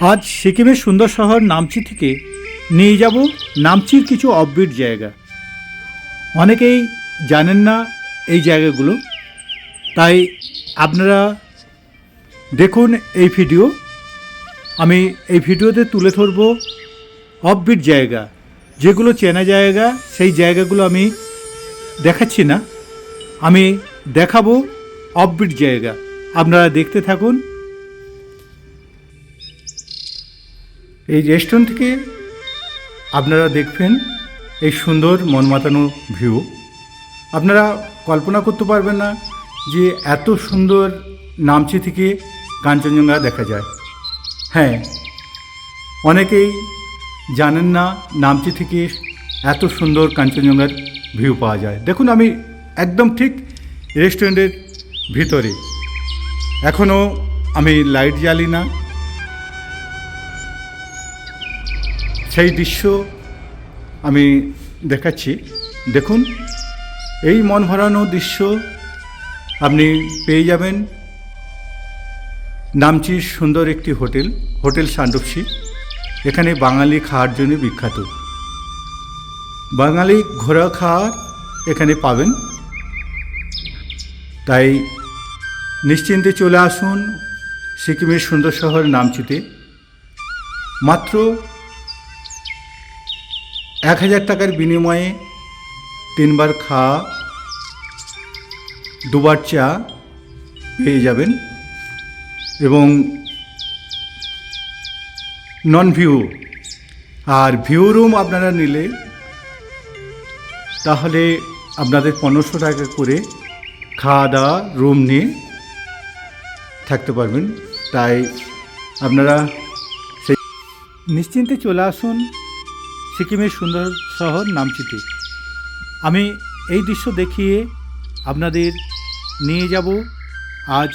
আজ সিকিমের সুন্দর শহর নামচি থেকে নিয়ে যাব নামচির কিছু অফবিট জায়গা। অনেকেই জানেন না এই জায়গাগুলো। তাই আপনারা দেখুন এই ভিডিও আমি এই ভিডিওতে তুলে ধরব অফবিট জায়গা। যেগুলো চেনা জায়গা, সেই জায়গাগুলো আমি দেখাচ্ছি না। আমি দেখাবো অফবিট জায়গা। আপনারা দেখতে থাকুন। এই রেস্টুরেন্ট থেকে আপনারা দেখবেন এই সুন্দর মন মাতানো ভিউ। আপনারা কল্পনা করতে পারবেন না যে এত সুন্দর নামচি থেকে কাঞ্চনজঙ্ঘা দেখা যায়। হ্যাঁ অনেকেই জানেন না নামচি থেকে এত সুন্দর কাঞ্চনজঙ্ঘার ভিউ পাওয়া যায়। দেখুন, আমি একদম ঠিক রেস্টুরেন্টের ভিতরে। এখনও আমি লাইট জ্বালি না। সেই দৃশ্য আমি দেখাচ্ছি। দেখুন, এই মন ভরানো দৃশ্য আপনি পেয়ে যাবেন। নামচির সুন্দর একটি হোটেল হোটেল সান্ডপসি, এখানে বাঙালি খাওয়ার জন্য বিখ্যাত। বাঙালি ঘোরা খাওয়ার এখানে পাবেন। তাই নিশ্চিন্তে চলে আসুন সিকিমের সুন্দর শহর নামচিতে। মাত্র এক হাজার টাকার বিনিময়ে তিনবার খাওয়া দুবার চা পেয়ে যাবেন এবং নন ভিউ আর ভিউ রুম আপনারা নিলে তাহলে আপনাদের পনেরোশো টাকা করে খাওয়া দাওয়া রুম নিয়ে থাকতে পারবেন। তাই আপনারা সেই নিশ্চিন্তে চলে আসুন। সিকিমের সুন্দর শহর নামচিতে আমি এই দৃশ্য দেখিয়ে আপনাদের নিয়ে যাব আজ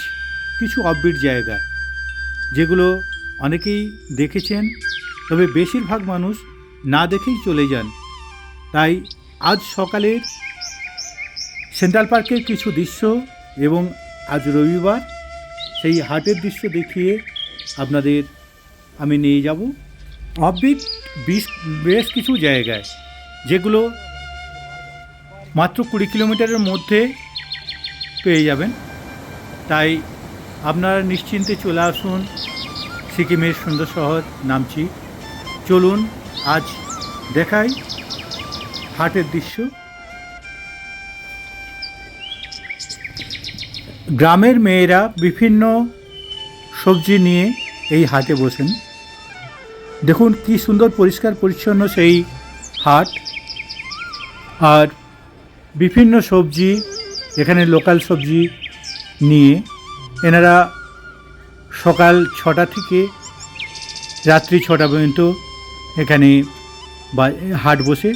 কিছু অফবিট জায়গায় যেগুলো অনেকেই দেখেছেন, তবে বেশিরভাগ মানুষ না দেখেই চলে যান। তাই আজ সকালের সেন্ট্রাল পার্কের কিছু দৃশ্য এবং আজ রবিবার সেই হাটের দৃশ্য দেখিয়ে আপনাদের আমি নিয়ে যাব। অফবিট বিশ কিছু জায়গায়, যেগুলো মাত্র কুড়ি কিলোমিটারের মধ্যে পেয়ে যাবেন। তাই আপনারা নিশ্চিন্তে চলে আসুন, সিকিমের সুন্দর শহর নামচি। চলুন, আজ দেখাই হাটের দৃশ্য। গ্রামের মেয়েরা বিভিন্ন সবজি নিয়ে এই হাটে বসেন। দেখুন কি সুন্দর, পরিষ্কার, পরিচ্ছন্ন সেই হাট। আর বিভিন্ন সবজি, এখানে লোকাল সবজি নিয়ে এনারা সকাল ছটা থেকে রাত্রি ছটা পর্যন্ত এখানে হাট বসে।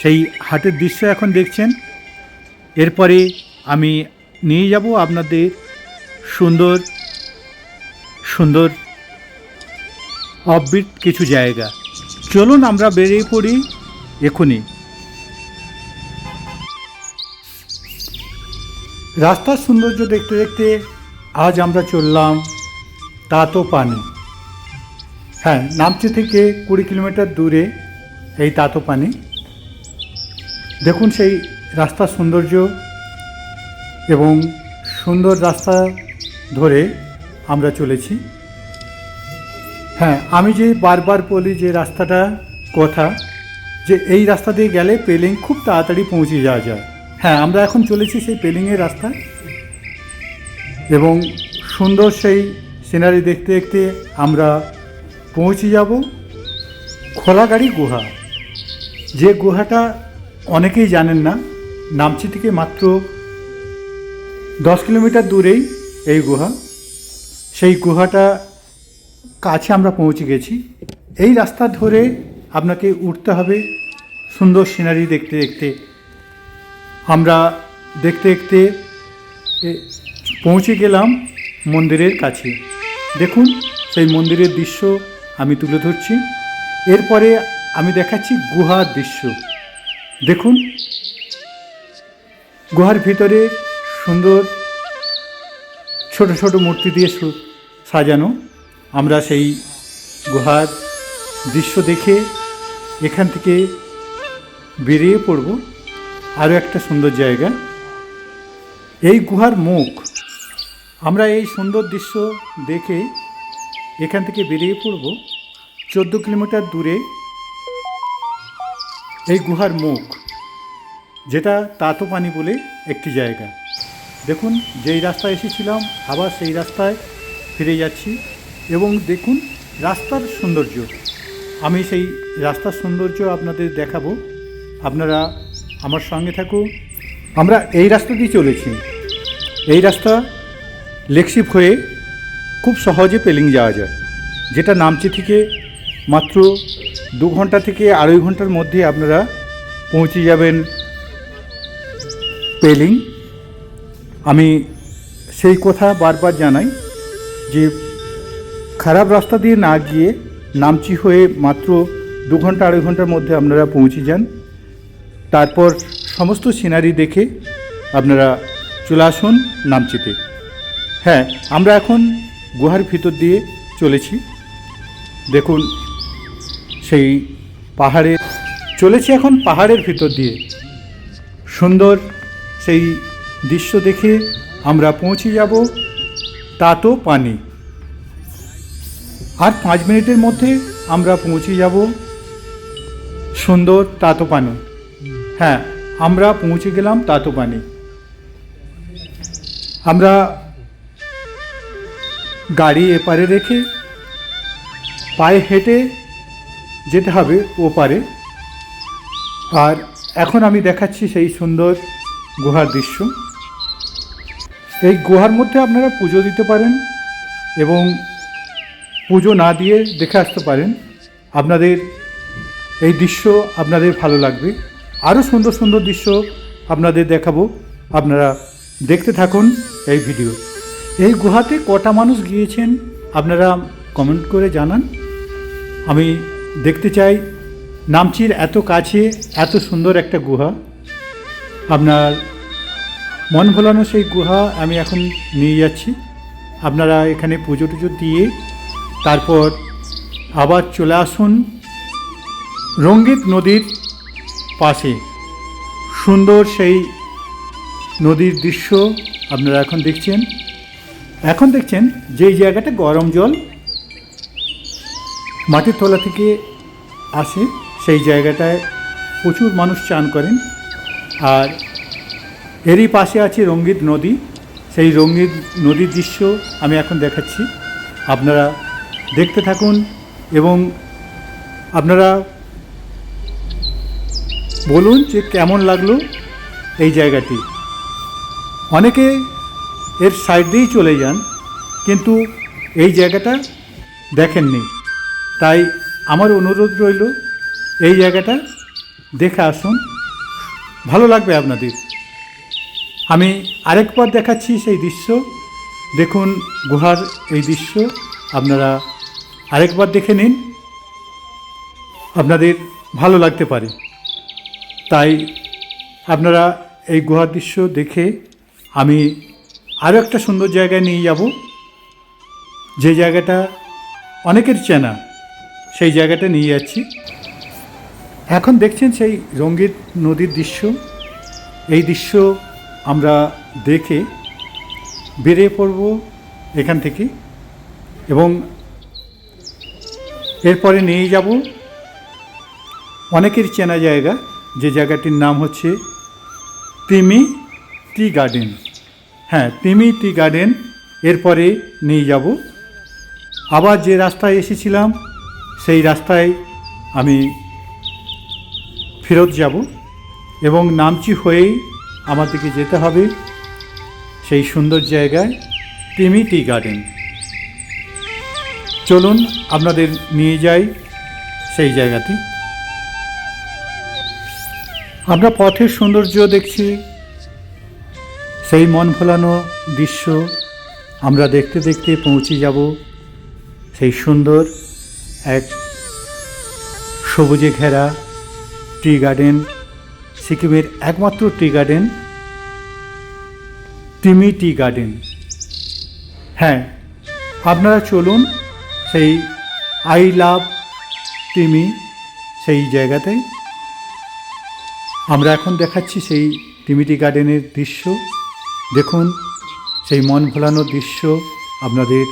সেই হাটের দৃশ্য এখন দেখছেন। এরপরে আমি নিয়ে যাব আপনাদের সুন্দর সুন্দর অফবিট কিছু জায়গা। চলুন আমরা বেরিয়ে পড়ি এখনই রাস্তার সৌন্দর্য দেখতে দেখতে আজ আমরা চললাম তাতো পানি হ্যাঁ নামচি থেকে কুড়ি কিলোমিটার দূরে এই তাতো পানি দেখুন সেই রাস্তার সৌন্দর্য এবং সুন্দর রাস্তা ধরে আমরা চলেছি। হ্যাঁ আমি যে বারবার বলি যে রাস্তাটা কথা, যে এই রাস্তা দিয়ে গেলে পেলিং খুব তাড়াতাড়ি পৌঁছে যাওয়া যায়। হ্যাঁ আমরা এখন চলেছি সেই পেলিংয়ের রাস্তায় এবং সুন্দর সেই সিনারি দেখতে দেখতে আমরা পৌঁছে যাব খোলাগাড়ি গুহা। যে গুহাটা অনেকেই জানেন না নামচি থেকে মাত্র দশ কিলোমিটার দূরেই এই গুহা। সেই গুহাটা কাছে আমরা পৌঁছে গেছি। এই রাস্তা ধরে আপনাকে উঠতে হবে। সুন্দর সিনারি দেখতে দেখতে। আমরা দেখতে দেখতে পৌঁছে গেলাম মন্দিরের কাছে। দেখুন, সেই মন্দিরের দৃশ্য আমি তুলে ধরছি। এরপরে আমি দেখাচ্ছি গুহার দৃশ্য। দেখুন, গুহার ভিতরে সুন্দর ছোট ছোট মূর্তি দিয়ে সাজানো। আমরা সেই গুহার দৃশ্য দেখে এখান থেকে বেরিয়ে পড়ব। আরও একটা সুন্দর জায়গা। এই গুহার মুখ, আমরা এই সুন্দর দৃশ্য দেখে এখান থেকে বেরিয়ে পড়ব। চোদ্দ কিলোমিটার দূরে এই গুহার মুখ, যেটা তাতোপানি বলে একটি জায়গা। দেখুন, যেই রাস্তায় এসেছিলাম, আবার সেই রাস্তায় ফিরে যাচ্ছি। এবং দেখুন রাস্তার সৌন্দর্য। আমি সেই রাস্তার সৌন্দর্য আপনাদের দেখাবো। আপনারা আমার সঙ্গে থাকুন। আমরা এই রাস্তা দিয়ে চলেছি। এই রাস্তা লেকশিপ হয়ে খুব সহজে পেলিং যাওয়া যায়। যেটা নামচি থেকে মাত্র দু ঘণ্টা থেকে আড়াই ঘণ্টার মধ্যে আপনারা পৌঁছে যাবেন পেলিং। আমি সেই কথা বারবার জানাই যে খারাপ রাস্তা দিয়ে না গিয়ে নামচি হয়ে মাত্র দু ঘণ্টা আড়াই ঘণ্টার মধ্যে আপনারা পৌঁছে যান। তারপর সমস্ত সিনারি দেখে আপনারা চলে আসুন নামচিতে। হ্যাঁ আমরা এখন গুহার ভিতর দিয়ে চলেছি। দেখুন, সেই পাহাড়ে চলেছি এখন পাহাড়ের ভিতর দিয়ে। সুন্দর সেই দৃশ্য দেখে আমরা পৌঁছে যাব। তাতো পানি। আর পাঁচ মিনিটের মধ্যে আমরা পৌঁছে যাব সুন্দর তাতো পানি হ্যাঁ আমরা পৌঁছে গেলাম তাতো পানি আমরা গাড়ি এপারে রেখে পায়ে হেঁটে যেতে হবে ওপারে। আর এখন আমি দেখাচ্ছি সেই সুন্দর গুহার দৃশ্য। এই গুহার মধ্যে আপনারা পুজো দিতে পারেন এবং পুজো না দিয়ে দেখে আসতে পারেন। আপনাদের এই দৃশ্য আপনাদের ভালো লাগবে। আরও সুন্দর সুন্দর দৃশ্য আপনাদের দেখাবো। আপনারা দেখতে থাকুন এই ভিডিও। এই গুহাতে কটা মানুষ গিয়েছেন আপনারা কমেন্ট করে জানান। আমি দেখতে চাই নামচির এত কাছে, এত সুন্দর একটা গুহা। আপনার মন ভোলানো সেই গুহা আমি এখন নিয়ে যাচ্ছি। আপনারা এখানে পুজো টুজো দিয়ে তারপর আবার চলে আসুন রঙ্গিত নদীর পাশে। সুন্দর সেই নদীর দৃশ্য আপনারা এখন দেখছেন। এখন দেখছেন যেই জায়গাটা গরম জল মাটির তলা থেকে আসে, সেই জায়গাটায় প্রচুর মানুষ চান করেন। আর এরই পাশে আছে রঙ্গিত নদী। সেই রঙ্গিত নদীর দৃশ্য আমি এখন দেখাচ্ছি। আপনারা দেখতে থাকুন এবং আপনারা বলুন যে কেমন লাগল এই জায়গাটি। অনেকে এর সাইড দিয়েই চলে যান, কিন্তু এই জায়গাটা দেখেননি। তাই আমার অনুরোধ রইল, এই জায়গাটা দেখে আসুন। ভালো লাগবে আপনাদের। আমি আরেকবার দেখাচ্ছি সেই দৃশ্য। দেখুন, গুহার এই দৃশ্য। আপনারা আরেকবার দেখে নিন। আপনাদের ভালো লাগতে পারে। তাই আপনারা এই গুহার দৃশ্য দেখে আমি আরও একটা সুন্দর জায়গায় নিয়ে যাব। যে জায়গাটা অনেকের চেনা, সেই জায়গাটা নিয়ে যাচ্ছি। এখন দেখছেন সেই রঙ্গিত নদীর দৃশ্য। এই দৃশ্য আমরা দেখে বেরিয়ে পড়ব এখান থেকে। এবং এরপরে নিয়ে যাব অনেকের চেনা জায়গা, যে জায়গাটির নাম হচ্ছে তিমি টি গার্ডেন। হ্যাঁ তিমি টি গার্ডেন, এরপরে নিয়ে যাব। আবার যে রাস্তায় এসেছিলাম, সেই রাস্তায় আমি ফেরত যাব এবং নামচি হয়েই আমাদেরকে যেতে হবে সেই সুন্দর জায়গায় তিমি টি গার্ডেন। চলুন, আপনাদের নিয়ে যাই সেই জায়গাতে। আমরা পথের সৌন্দর্য দেখছি, সেই মন ভোলানো দৃশ্য আমরা দেখতে দেখতে পৌঁছে যাব, সেই সুন্দর এক সবুজে ঘেরা টি গার্ডেন, সিকিমের একমাত্র টি গার্ডেন, তিমি টি গার্ডেন। হ্যাঁ আপনারা চলুন সেই আই লাভ তিমি সেই জায়গাতেই। আমরা এখন দেখাচ্ছি সেই টিমিটি গার্ডেনের দৃশ্য। দেখুন, সেই মন ভোলানোর দৃশ্য আপনাদের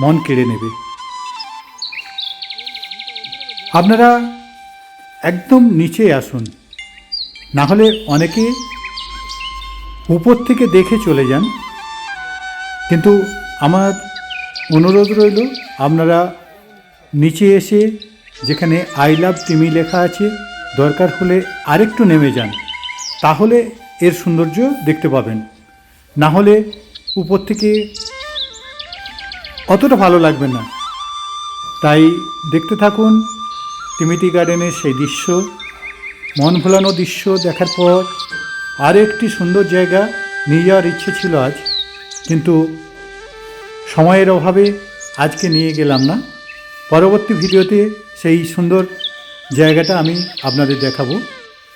মন কেড়ে নেবে। আপনারা একদম নিচে আসুন। না হলে অনেকে উপর থেকে দেখে চলে যান। কিন্তু আমার অনুরোধ রইল, আপনারা নিচে এসে যেখানে আই লাভ টিমি লেখা আছে, দরকার হলে আরেকটু নেমে যান, তাহলে এর সৌন্দর্য দেখতে পাবেন। না হলে উপর থেকে অতটা ভালো লাগবে না। তাই দেখতে থাকুন টিমিটি গার্ডেনের সেই দৃশ্য, মন ভোলানো দৃশ্য দেখার পর আর একটি সুন্দর জায়গা নিয়ে যাওয়ার ইচ্ছে ছিল আজ, কিন্তু সময়ের অভাবে আজকে নিয়ে গেলাম না। পরবর্তী ভিডিওতে সেই সুন্দর জায়গাটা আমি আপনাদের দেখাবো।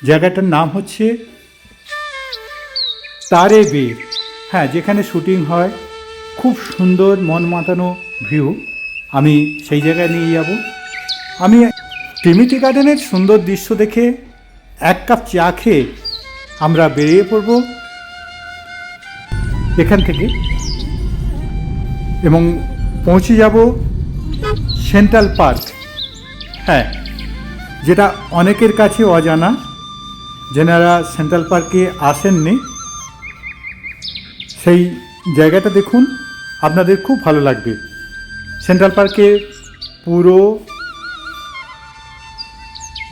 জায়গাটার নাম হচ্ছে তারে বের। হ্যাঁ যেখানে শুটিং হয়, খুব সুন্দর মন মাতানো ভিউ। আমি সেই জায়গায় নিয়ে যাব। আমি টিমিটি গার্ডেনের সুন্দর দৃশ্য দেখে এক কাপ চা খেয়ে আমরা বেরিয়ে পড়ব এখান থেকে। এবং পৌঁছে যাব সেন্ট্রাল পার্ক। হ্যাঁ যেটা অনেকের কাছে অজানা, যেনারা সেন্ট্রাল পার্কে আসেননি। সেই জায়গাটা দেখুন, আপনাদের খুব ভালো লাগবে। সেন্ট্রাল পার্কে পুরো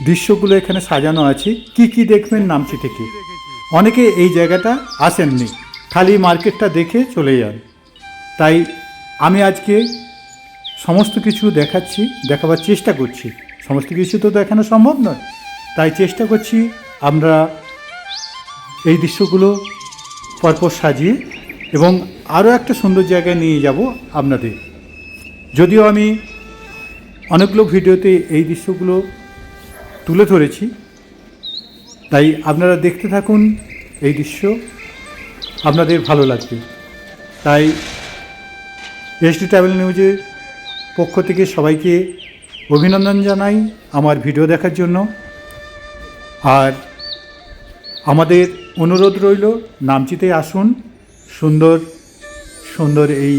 দৃশ্যগুলো এখানে সাজানো আছে। কি কি দেখবেন নামছি থেকে? অনেকে এই জায়গাটা আসেননি। খালি মার্কেটটা দেখে চলে যান। তাই আমি আজকে সমস্ত কিছু দেখাচ্ছি, দেখাবার চেষ্টা করছি। সমস্ত কিছু তো দেখানো সম্ভব নয়। তাই চেষ্টা করছি আমরা এই দৃশ্যগুলো পরপর সাজিয়ে এবং আরও একটা সুন্দর জায়গায় নিয়ে যাব আপনাদের। যদিও আমি অনেকগুলো ভিডিওতে এই দৃশ্যগুলো তুলে ধরেছি, তাই আপনারা দেখতে থাকুন এই দৃশ্য, আপনাদের ভালো লাগবে। তাই এসডি ট্রাভেল নিউজের পক্ষ থেকে সবাইকে অভিনন্দন জানাই আমার ভিডিও দেখার জন্য। আর আমাদের অনুরোধ রইল, নামচিতে আসুন, সুন্দর সুন্দর এই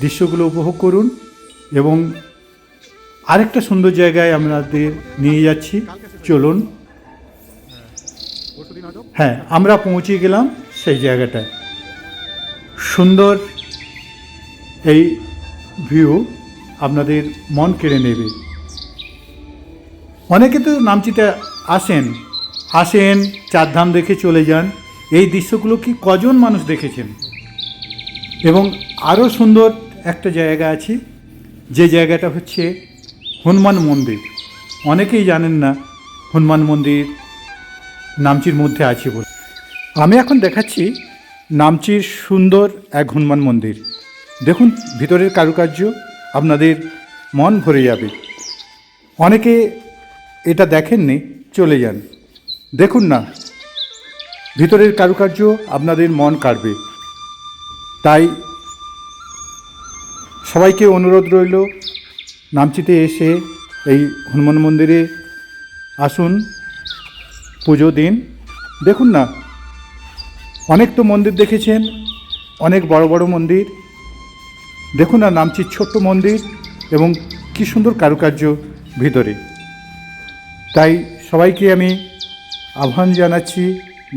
দৃশ্যগুলো উপভোগ করুন এবং আরেকটা সুন্দর জায়গায় আমাদের নিয়ে যাচ্ছি। চলুন। হ্যাঁ আমরা পৌঁছে গেলাম সেই জায়গাটায়। সুন্দর এই ভিউ আপনাদের মন কেড়ে নেবে। অনেকে তো নামচিতে আসেন। আসেন, চারধাম দেখে চলে যান। এই দৃশ্যগুলো কি কজন মানুষ দেখেছেন? এবং আরও সুন্দর একটা জায়গা আছে, যে জায়গাটা হচ্ছে হনুমান মন্দির। অনেকেই জানেন না হনুমান মন্দির নামচির মধ্যে আছে বলে। আমি এখন দেখাচ্ছি নামচির সুন্দর এক হনুমান মন্দির। দেখুন, ভিতরের কারুকার্য আপনাদের মন ভরে যাবে। অনেকে এটা দেখেননি, চলে যান। দেখুন না, ভিতরের কারুকার্য আপনাদের মন কাড়বে। তাই সবাইকে অনুরোধ রইল, নামচিতে এসে এই হনুমান মন্দিরে আসুন, পুজো দিন। দেখুন না, অনেক তো মন্দির দেখেছেন, অনেক বড় বড় মন্দির। দেখুন না নামচির ছোট্ট মন্দির এবং কি সুন্দর কারুকার্য ভিতরে। তাই সবাইকে আমি আহ্বান জানাচ্ছি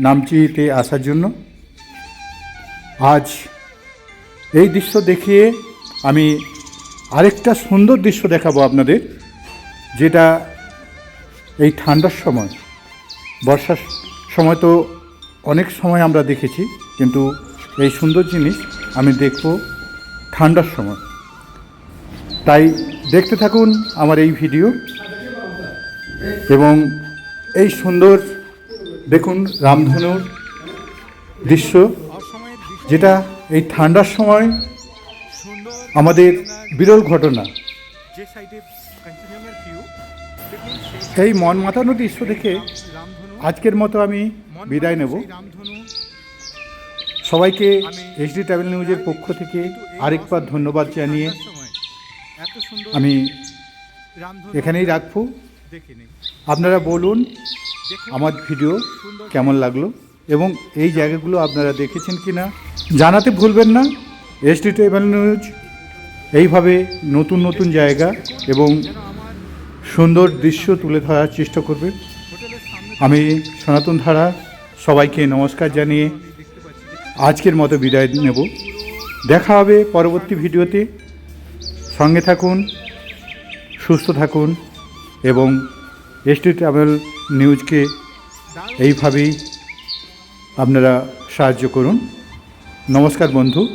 নামচিতে আসার জন্য। আজ এই দৃশ্য দেখিয়ে আমি আরেকটা সুন্দর দৃশ্য দেখাবো আপনাদের, যেটা এই ঠান্ডার সময়, বর্ষার সময় তো অনেক সময় আমরা দেখেছি, কিন্তু এই সুন্দর জিনিস আমি দেখব ঠান্ডার সময়। তাই দেখতে থাকুন আমার এই ভিডিও এবং এই সুন্দর দেখুন রামধনুর দৃশ্য, যেটা এই ঠান্ডার সময় আমাদের বিরল ঘটনা। এই মন মাতানো দৃশ্য দেখে আজকের মতো আমি বিদায় নেব। সবাইকে এইচডি ট্রাভেল নিউজের পক্ষ থেকে আরেকবার ধন্যবাদ জানিয়ে আমি এখানেই রাখব। আপনারা বলুন আমার ভিডিও কেমন লাগল এবং এই জায়গাগুলো আপনারা দেখেছেন কি না জানাতে ভুলবেন না। এসটি ট্রাভেল নিউজ এইভাবে নতুন নতুন জায়গা এবং সুন্দর দৃশ্য তুলে ধরার চেষ্টা করবে। আমি সনাতন ধারা সবাইকে নমস্কার জানিয়ে আজকের মতো বিদায় নেব। দেখা হবে পরবর্তী ভিডিওতে। সঙ্গে থাকুন, সুস্থ থাকুন এবং এসটি ট্রাভেল নিউজকে এইভাবেই আপনারা সাহায্য করুন। নমস্কার বন্ধু।